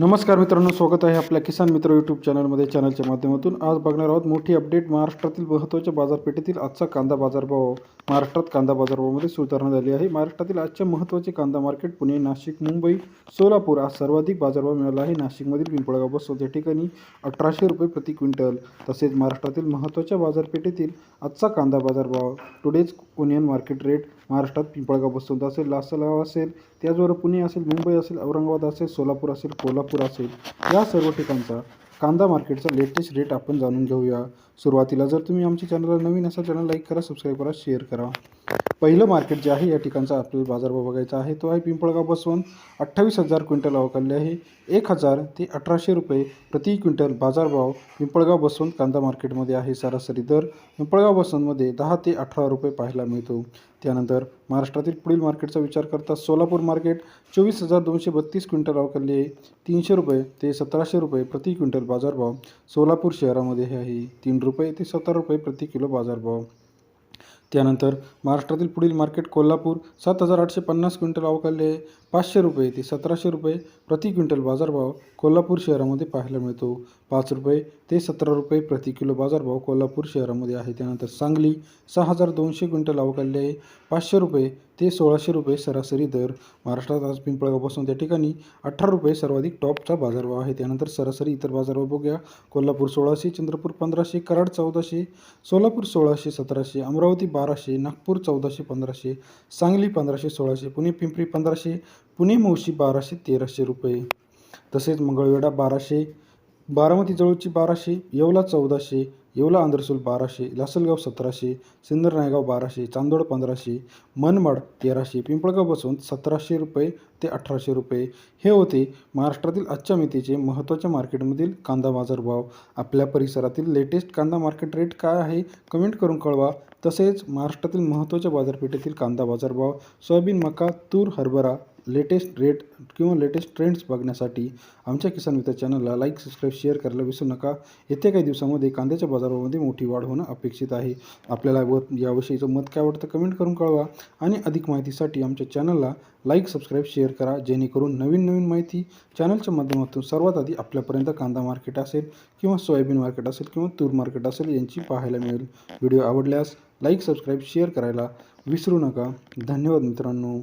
नमस्कार मित्रांनो स्वागत आहे आपल्या किसान मित्र यूट्यूब चॅनलमध्ये चॅनलच्या माध्यमातून. आज बघणार आहोत मोठी अपडेट महाराष्ट्रातील महत्त्वाच्या बाजारपेठेतील आजचा कांदा बाजारभाव. महाराष्ट्रात कांदा बाजारभावामध्ये सुधारणा झाली आहे. महाराष्ट्रातील आजचे महत्त्वाचे कांदा मार्केट पुणे नाशिक मुंबई सोलापूर आज सर्वाधिक बाजारभाव मिळाला आहे. नाशिकमधील पिंपळगाव बसवत या ठिकाणी अठराशे रुपये प्रति क्विंटल. तसेच महाराष्ट्रातील महत्त्वाच्या बाजारपेठेतील आजचा कांदा बाजारभाव. टुडेज ओनियन मार्केट रेट महाराष्ट्रात पिंपळगाव असेल लासलगाव असेल त्याचबरोबर पुणे असेल मुंबई असेल औरंगाबाद असेल सोलापूर असेल कोल्हापूर असेल या सर्व ठिकाणचा कांदा मार्केटचा लेटेस्ट रेट आपण जाणून घेऊया. सुरुवातीला जर तुम्ही आमच्या चॅनलला नवीन असाल चॅनल लाईक करा सबस्क्राईब करा शेअर करा. पहिलं मार्केट जे आहे या ठिकाणचा आपल्याला बाजारभाव बघायचा आहे तो आहे पिंपळगाव बसवून अठ्ठावीस हजार क्विंटल अवकालले आहे. एक हजार ते अठराशे रुपये प्रति क्विंटल बाजारभाव पिंपळगाव बसवंत कांदा मार्केटमध्ये आहे. सरासरी दर पिंपळगाव बसवंतमध्ये दहा ते अठरा रुपये पाहायला मिळतो. त्यानंतर महाराष्ट्रातील पुढील मार्केटचा विचार करता सोलापूर मार्केट चोवीस हजार दोनशे बत्तीस क्विंटल अवकालले आहे. तीनशे रुपये ते सतराशे रुपये प्रति क्विंटल बाजारभाव सोलापूर शहरामध्ये हे आहे. तीन रुपये ते सतरा रुपये प्रति किलो बाजारभाव त्यानंतर महाराष्ट्रातील पुढील मार्केट कोल्हापूर सात हजार आठशे पन्नास क्विंटल अवकाले आहे. पाचशे रुपये ते सतराशे रुपये प्रति क्विंटल बाजारभाव कोल्हापूर शहरामध्ये पाहायला मिळतो. पाच रुपये ते सतरा रुपये प्रति किलो बाजारभाव कोल्हापूर शहरामध्ये आहे. त्यानंतर सांगली सहा हजार दोनशे क्विंटल अवकाले आहे. पाचशे रुपये ते सोळाशे रुपये सरासरी दर. महाराष्ट्रात आज पिंपळगावपासून त्या ठिकाणी अठरा रुपये सर्वाधिक टॉपचा बाजारभाव आहे. त्यानंतर सरासरी इतर बाजारभाव बघूया. कोल्हापूर सोळाशे चंद्रपूर पंधराशे कराड चौदाशे सोलापूर सोळाशे सतराशे अमरावती बाराशे नागपूर चौदाशे पंधराशे सांगली पंधराशे सोळाशे पुणे पिंपरी पंधराशे पुणे मोशी बाराशे तेराशे रुपये. तसेच मंगळवेढा बाराशे बारामती जवळची बाराशे येवला चौदाशे येवला आंध्रसूल बाराशे लासलगाव सतराशे सिन्नर नायगाव बाराशे चांदोड पंधराशे मनमाड तेराशे पिंपळगाव बसून सतराशे रुपये ते अठराशे रुपये. हे होते महाराष्ट्रातील आजच्या मितीचे महत्त्वाच्या मार्केटमधील कांदा बाजार भाव आपल्या परिसरातील लेटेस्ट कांदा मार्केट रेट काय आहे? कमेंट करून कळवा. तसेच महाराष्ट्रातील महत्त्वाच्या बाजारपेठेतील कांदा बाजारभाव सोयाबीन मका तूर हरभरा लेटेस्ट रेट किंवा लेटेस्ट ट्रेंड्स बघण्यासाठी आमच्या किसान मित्र चॅनलला लाईक सबस्क्राईब शेअर करायला विसरू नका. येत्या काही दिवसामध्ये कांद्याच्या बाजारामध्ये मोठी वाढ होणं अपेक्षित आहे. आपल्याला व याविषयीचं मत काय वाटतं कमेंट करून कळवा आणि अधिक माहितीसाठी आमच्या चॅनलला लाईक सबस्क्राईब शेअर करा जेणेकरून नवीन नवीन माहिती चॅनलच्या माध्यमातून सर्वात आधी आपल्यापर्यंत कांदा मार्केट असेल किंवा सोयाबीन मार्केट असेल किंवा तूर मार्केट असेल यांची पाहायला मिळेल. व्हिडिओ आवडल्यास लाईक सबस्क्राईब शेअर करायला विसरू नका. धन्यवाद मित्रांनो.